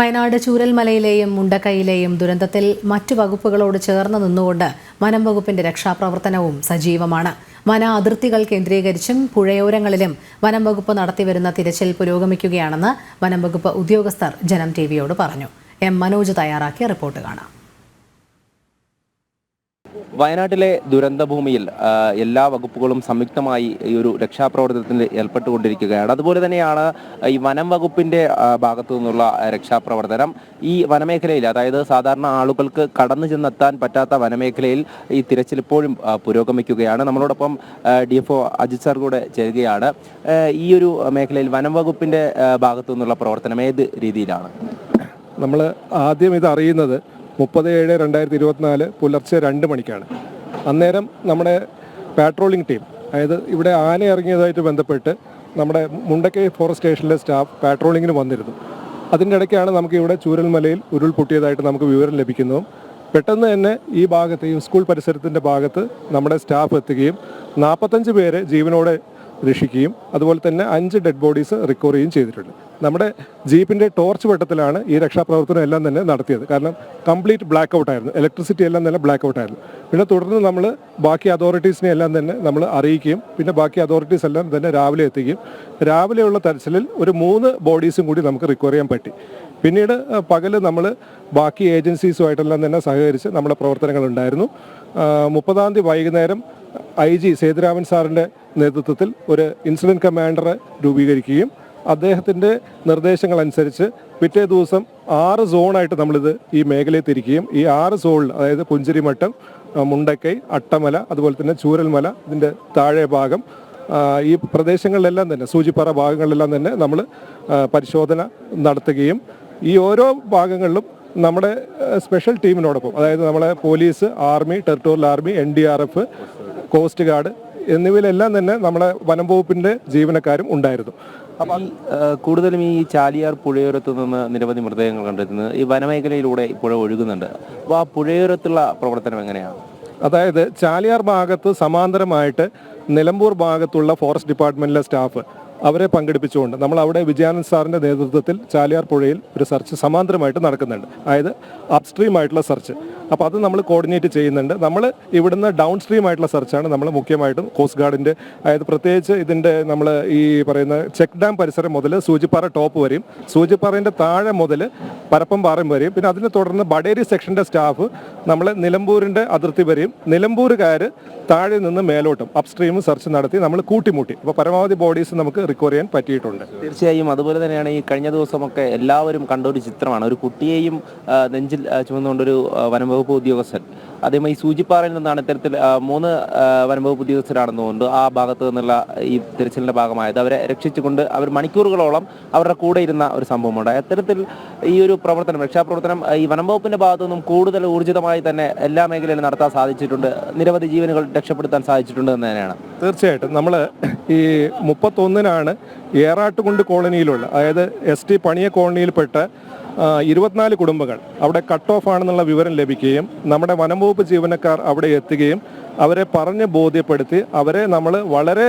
വയനാട് ചൂരൽമലയിലെയും മുണ്ടക്കൈയിലെയും ദുരന്തത്തിൽ മറ്റു വകുപ്പുകളോട് ചേർന്ന് നിന്നുകൊണ്ട് വനം വകുപ്പിന്റെ രക്ഷാപ്രവർത്തനവും സജീവമാണ്. വന അതിർത്തികൾ കേന്ദ്രീകരിച്ചും പുഴയോരങ്ങളിലും വനം വകുപ്പ് നടത്തിവരുന്ന തിരച്ചിൽ പുരോഗമിക്കുകയാണെന്ന് വനം വകുപ്പ് ഉദ്യോഗസ്ഥർ ജനം ടിവിയോട് പറഞ്ഞു. എം മനോജ് തയ്യാറാക്കിയ റിപ്പോർട്ട് കാണാം. വയനാട്ടിലെ ദുരന്തഭൂമിയിൽ എല്ലാ വകുപ്പുകളും സംയുക്തമായി ഈ ഒരു രക്ഷാപ്രവർത്തനത്തിൽ ഏർപ്പെട്ടുകൊണ്ടിരിക്കുകയാണ്. അതുപോലെ തന്നെയാണ് ഈ വനം വകുപ്പിന്റെ ഭാഗത്തു നിന്നുള്ള രക്ഷാപ്രവർത്തനം. ഈ വനമേഖലയിൽ അതായത് സാധാരണ ആളുകൾക്ക് കടന്നു ചെന്നെത്താൻ പറ്റാത്ത വനമേഖലയിൽ ഈ തിരച്ചിൽ ഇപ്പോഴും പുരോഗമിക്കുകയാണ്. നമ്മളോടൊപ്പം D F O Ajith sir കൂടെ ചേരുകയാണ്. ഈ ഒരു മേഖലയിൽ വനം വകുപ്പിന്റെ ഭാഗത്തു നിന്നുള്ള പ്രവർത്തനം ഏത് രീതിയിലാണ്? നമ്മൾ ആദ്യം ഇത് അറിയുന്നത് മുപ്പത് ഏഴ് രണ്ടായിരത്തി ഇരുപത്തിനാല് പുലർച്ചെ രണ്ട് മണിക്കാണ്. അന്നേരം നമ്മുടെ പാട്രോളിംഗ് ടീം അതായത് ഇവിടെ ആന ഇറങ്ങിയതായിട്ട് ബന്ധപ്പെട്ട് നമ്മുടെ മുണ്ടക്കൈ ഫോറസ്റ്റ് സ്റ്റേഷനിലെ സ്റ്റാഫ് പാട്രോളിങ്ങിന് വന്നിരുന്നു. അതിന്റെ ഇടയ്ക്കാണ് നമുക്ക് ഇവിടെ ചൂരൽമലയിൽ ഉരുൾപൊട്ടിയതായിട്ട് നമുക്ക് വിവരം ലഭിക്കുന്നതും പെട്ടെന്ന് തന്നെ ഈ ഭാഗത്ത് ഈ സ്കൂൾ പരിസരത്തിന്റെ ഭാഗത്ത് നമ്മുടെ സ്റ്റാഫ് എത്തുകയും നാൽപ്പത്തഞ്ച് പേരെ ജീവനോടെ രക്ഷിക്കുകയും അതുപോലെ തന്നെ അഞ്ച് ഡെഡ് ബോഡീസ് റിക്കവർ ചെയ്യുകയും ചെയ്തിട്ടുണ്ട്. നമ്മുടെ ജീപ്പിന്റെ ടോർച്ച് വെട്ടത്തിലാണ് ഈ രക്ഷാപ്രവർത്തനം എല്ലാം തന്നെ നടത്തിയത്. കാരണം കംപ്ലീറ്റ് ബ്ലാക്ക് ഔട്ട് ആയിരുന്നു. ഇലക്ട്രിസിറ്റി എല്ലാം തന്നെ ബ്ലാക്ക് ഔട്ട് ആയിരുന്നു. പിന്നെ തുടർന്ന് നമ്മൾ ബാക്കി അതോറിറ്റീസിനെ എല്ലാം തന്നെ നമ്മൾ അറിയിക്കുകയും പിന്നെ ബാക്കി അതോറിറ്റീസ് എല്ലാം തന്നെ രാവിലെ എത്തിക്കുകയും രാവിലെയുള്ള തെരച്ചിലിൽ ഒരു മൂന്ന് ബോഡീസും കൂടി നമുക്ക് റിക്കവർ ചെയ്യാൻ പറ്റി. പിന്നീട് പകൽ നമ്മൾ ബാക്കി ഏജൻസീസുമായിട്ടെല്ലാം തന്നെ സഹകരിച്ച് നമ്മുടെ പ്രവർത്തനങ്ങൾ ഉണ്ടായിരുന്നു. മുപ്പതാം തീയതി വൈകുന്നേരം ഐ ജി സേതുരാമൻ സാറിന്റെ നേതൃത്വത്തിൽ ഒരു ഇൻസിഡന്റ് കമാൻഡറെ രൂപീകരിക്കുകയും അദ്ദേഹത്തിന്റെ നിർദ്ദേശങ്ങൾ അനുസരിച്ച് പിറ്റേ ദിവസം ആറ് സോണായിട്ട് നമ്മളിത് ഈ മേഖലയെ തിരിക്കുകയും ഈ ആറ് സോണിൽ അതായത് പുഞ്ചിരിമട്ടം മുണ്ടക്കൈ അട്ടമല അതുപോലെ തന്നെ ചൂരൽമല ഇതിന്റെ താഴെ ഭാഗം ഈ പ്രദേശങ്ങളിലെല്ലാം തന്നെ സൂചിപ്പാറ ഭാഗങ്ങളിലെല്ലാം തന്നെ നമ്മൾ പരിശോധന നടത്തുകയും ഈ ഓരോ ഭാഗങ്ങളിലും നമ്മുടെ സ്പെഷ്യൽ ടീമിനോടൊപ്പം അതായത് നമ്മളെ police army territorial army N D R F coast guard എന്നിവയിലെല്ലാം തന്നെ നമ്മളെ വനം വകുപ്പിന്റെ ജീവനക്കാരും ഉണ്ടായിരുന്നു. കൂടുതലും ഈ ചാലിയാർ പുഴയോരത്ത് നിന്ന് നിരവധി മൃതദേഹങ്ങൾ കണ്ടെത്തുന്നത് ഈ വനമേഖലയിലൂടെ പുഴ ഒഴുകുന്നുണ്ട്. അപ്പോൾ ആ പുഴയോരത്തുള്ള പ്രവർത്തനം എങ്ങനെയാണ്? അതായത് ചാലിയാർ ഭാഗത്ത് സമാന്തരമായിട്ട് നിലമ്പൂർ ഭാഗത്തുള്ള ഫോറസ്റ്റ് ഡിപ്പാർട്ട്മെന്റിലെ സ്റ്റാഫ് അവരെ പങ്കെടുപ്പിച്ചുകൊണ്ട് നമ്മൾ അവിടെ വിജയാനന്ദ് സാറിന്റെ നേതൃത്വത്തിൽ ചാലിയാർ പുഴയിൽ ഒരു സെർച്ച് സമാന്തരമായിട്ട് നടക്കുന്നുണ്ട്. അതായത് അപ്സ്ട്രീം ആയിട്ടുള്ള സെർച്ച്. അപ്പോൾ അത് നമ്മൾ കോർഡിനേറ്റ് ചെയ്യുന്നുണ്ട്. നമ്മൾ ഇവിടുന്ന് ഡൗൺ സ്ട്രീം ആയിട്ടുള്ള സെർച്ചാണ് നമ്മൾ മുഖ്യമായിട്ടും കോസ്റ്റ് ഗാർഡിന്റെ അതായത് പ്രത്യേകിച്ച് ഇതിന്റെ നമ്മൾ ഈ പറയുന്ന ചെക്ക് ഡാം പരിസരം മുതൽ സൂചിപ്പാറ ടോപ്പ് വരെയും സൂചിപ്പാറേന്റെ താഴെ മുതൽ പരപ്പംപാറയും വരെയും പിന്നെ അതിനെ തുടർന്ന് ബഡേരി സെക്ഷന്റെ സ്റ്റാഫ് നമ്മൾ നിലമ്പൂരിന്റെ അതിർത്തി വരെയും നിലമ്പൂരുകാർ താഴെ നിന്ന് മേലോട്ടും അപ്സ്ട്രീം സെർച്ച് നടത്തി നമ്മൾ കൂട്ടിമുട്ടി. അപ്പോൾ പരമാവധി ബോഡീസ് നമുക്ക് റിക്കവർ ചെയ്യാൻ പറ്റിയിട്ടുണ്ട്. തീർച്ചയായും അതുപോലെ തന്നെയാണ് ഈ കഴിഞ്ഞ ദിവസമൊക്കെ എല്ലാവരും കണ്ട ഒരു ചിത്രമാണ്. ഒരു കുട്ടിയെയും നെഞ്ചിൽ ചുമന്നുകൊണ്ട് ചുമന്നുകൊണ്ടൊരു വനംവകുപ്പ് ഉദ്യോഗസ്ഥൻ. അതേമാതിരി സൂചിപ്പാറയിൽ നിന്നാണ് ഇത്തരത്തിൽ മൂന്ന് വനംവകുപ്പ് ഉദ്യോഗസ്ഥരാണെന്ന് തോന്നുന്നു. ആ ഭാഗത്ത് നിന്നുള്ള ഈ തിരച്ചിലിന്റെ ഭാഗമായത്. അവരെ രക്ഷിച്ചുകൊണ്ട് അവർ മണിക്കൂറുകളോളം അവരുടെ കൂടെ ഇരുന്ന ഒരു സംഭവമുണ്ട്. അത്തരത്തിൽ ഈ ഒരു പ്രവർത്തനം രക്ഷാപ്രവർത്തനം ഈ വനംവകുപ്പിന്റെ ഭാഗത്തു നിന്നും കൂടുതൽ ഊർജിതമായി തന്നെ എല്ലാ മേഖലയിലും നടത്താൻ സാധിച്ചിട്ടുണ്ട്. നിരവധി ജീവനുകൾ രക്ഷപ്പെടുത്താൻ സാധിച്ചിട്ടുണ്ട് എന്ന് തന്നെയാണ്. തീർച്ചയായിട്ടും. നമ്മൾ ഈ മുപ്പത്തൊന്നിനാണ് ഏറാട്ടുകുണ്ട് കോളനിയിലുള്ള അതായത് എസ് ടി പണിയ കോളനിയിൽപ്പെട്ട ഇരുപത്തിനാല് കുടുംബങ്ങൾ അവിടെ കട്ട് ഓഫ് ആണെന്നുള്ള വിവരം ലഭിക്കുകയും നമ്മുടെ വനംവകുപ്പ് ജീവനക്കാർ അവിടെ എത്തുകയും അവരെ പറഞ്ഞ് ബോധ്യപ്പെടുത്തി അവരെ നമ്മൾ വളരെ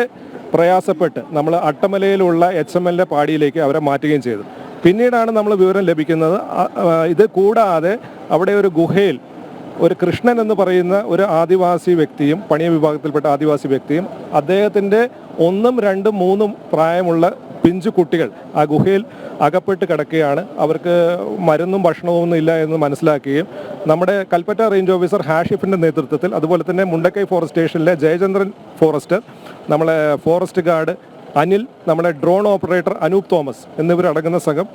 പ്രയാസപ്പെട്ട് നമ്മൾ അട്ടമലയിലുള്ള എച്ച് എം എല്ലിന്റെ പാടിയിലേക്ക് അവരെ മാറ്റുകയും ചെയ്തു. പിന്നീടാണ് നമ്മൾ വിവരം ലഭിക്കുന്നത് ഇത് കൂടാതെ അവിടെ ഒരു ഗുഹയിൽ ഒരു കൃഷ്ണൻ എന്ന് പറയുന്ന ഒരു ആദിവാസി വ്യക്തിയും പണിയ വിഭാഗത്തിൽപ്പെട്ട ആദിവാസി വ്യക്തിയും അദ്ദേഹത്തിന്റെ ഒന്നും രണ്ടും മൂന്നും പ്രായമുള്ള പിഞ്ചു കുട്ടികൾ ആ ഗുഹയിൽ അകപ്പെട്ട് കിടക്കുകയാണ്. അവർക്ക് മരുന്നും ഭക്ഷണവും ഒന്നും ഇല്ല എന്ന് മനസ്സിലാക്കുകയും നമ്മുടെ കൽപ്പറ്റ റേഞ്ച് ഓഫീസർ ഹാഷിഫിന്റെ നേതൃത്വത്തിൽ അതുപോലെ തന്നെ മുണ്ടക്കൈ ഫോറസ്റ്റ് സ്റ്റേഷനിലെ ജയചന്ദ്രൻ ഫോറസ്റ്റർ നമ്മളെ ഫോറസ്റ്റ് ഗാർഡ് അനിൽ നമ്മുടെ ഡ്രോൺ ഓപ്പറേറ്റർ അനൂപ് തോമസ് എന്നിവരടങ്ങുന്ന സംഘം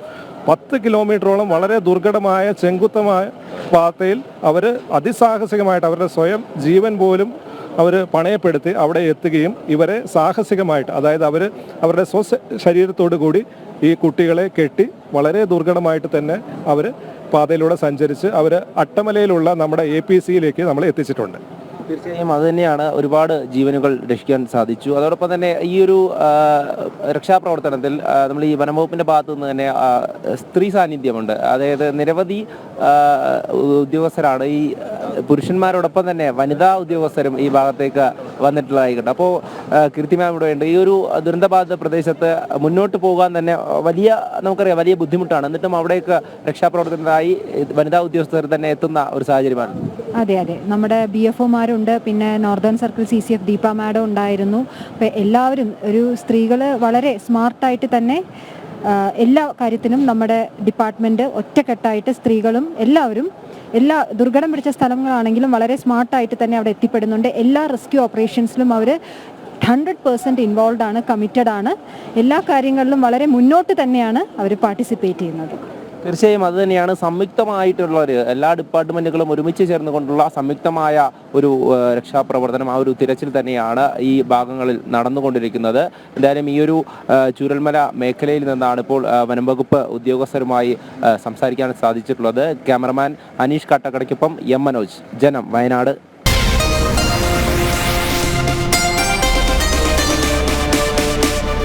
പത്ത് കിലോമീറ്ററോളം വളരെ ദുർഘടമായ ചെങ്കുത്തമായ പാതയിൽ അവർ അതിസാഹസികമായിട്ട് അവരുടെ സ്വയം ജീവൻ പോലും അവർ പണയപ്പെടുത്തി അവിടെ എത്തുകയും ഇവരെ സാഹസികമായിട്ട് അതായത് അവർ അവരുടെ സ്വ ശരീരത്തോടു കൂടി ഈ കുട്ടികളെ കെട്ടി വളരെ ദുർഘടമായിട്ട് തന്നെ അവർ പാതയിലൂടെ സഞ്ചരിച്ച് അവർ അട്ടമലയിലുള്ള നമ്മുടെ എ പി സിയിലേക്ക് നമ്മൾ എത്തിച്ചിട്ടുണ്ട്. തീർച്ചയായും അത് തന്നെയാണ് ഒരുപാട് ജീവനുകൾ രക്ഷിക്കാൻ സാധിച്ചു. അതോടൊപ്പം തന്നെ ഈ ഒരു രക്ഷാപ്രവർത്തനത്തിൽ നമ്മൾ ഈ വനംവകുപ്പിന്റെ ഭാഗത്തു നിന്ന് തന്നെ സ്ത്രീ സാന്നിധ്യമുണ്ട്. അതായത് നിരവധി ഉദ്യോഗസ്ഥരാണ് ഈ പുരുഷന്മാരോടൊപ്പം തന്നെ വനിതാ ഉദ്യോഗസ്ഥരും ഈ ഭാഗത്തേക്ക് വന്നിട്ടുള്ളതായി കണ്ടു അപ്പോൾ കൃത്യമായി ഇവിടെ ഉണ്ട്. ഈ ഒരു ദുരന്തബാധിത പ്രദേശത്ത് മുന്നോട്ട് പോകാൻ തന്നെ വലിയ നമുക്കറിയാം വലിയ ബുദ്ധിമുട്ടാണ്. എന്നിട്ടും അവിടേക്ക് രക്ഷാപ്രവർത്തനത്തിനായി വനിതാ ഉദ്യോഗസ്ഥർ തന്നെ എത്തുന്ന ഒരു സാഹചര്യമാണ്. അതെ അതെ. നമ്മുടെ ബി എഫ് ഒമാരുണ്ട് പിന്നെ northern circle C C F Deepa madam ഉണ്ടായിരുന്നു. അപ്പം എല്ലാവരും ഒരു സ്ത്രീകൾ വളരെ സ്മാർട്ടായിട്ട് തന്നെ എല്ലാ കാര്യത്തിനും നമ്മുടെ ഡിപ്പാർട്ട്മെന്റ് ഒറ്റക്കെട്ടായിട്ട് സ്ത്രീകളും എല്ലാവരും എല്ലാ ദുർഘടം പിടിച്ച സ്ഥലങ്ങളാണെങ്കിലും വളരെ സ്മാർട്ടായിട്ട് തന്നെ അവിടെ എത്തിപ്പെടുന്നുണ്ട്. എല്ലാ റെസ്ക്യൂ ഓപ്പറേഷൻസിലും അവർ ഹൺഡ്രഡ് പേഴ്സന്റ് ഇൻവോൾവ് ആണ് കമ്മിറ്റഡ് ആണ്. എല്ലാ കാര്യങ്ങളിലും വളരെ മുന്നോട്ട് തന്നെയാണ് അവർ പാർട്ടിസിപ്പേറ്റ് ചെയ്യുന്നത്. തീർച്ചയായും അത് തന്നെയാണ് സംയുക്തമായിട്ടുള്ള ഒരു എല്ലാ ഡിപ്പാർട്ട്മെന്റുകളും ഒരുമിച്ച് ചേർന്ന് ചേർന്നുകൊണ്ടുള്ള സംയുക്തമായ ഒരു രക്ഷാപ്രവർത്തനം ആ ഒരു തിരച്ചിൽ തന്നെയാണ് ഈ ഭാഗങ്ങളിൽ നടന്നുകൊണ്ടിരിക്കുന്നത്. എന്തായാലും ഈ ഒരു ചുരൽമല മേഖലയിൽ നിന്നാണ് ഇപ്പോൾ വനംവകുപ്പ് ഉദ്യോഗസ്ഥരുമായി സംസാരിക്കാൻ സാധിച്ചിട്ടുള്ളത്. ക്യാമറമാൻ അനീഷ് കാട്ടക്കടയ്ക്കൊപ്പം എം മനോജ്. ജനം വയനാട്.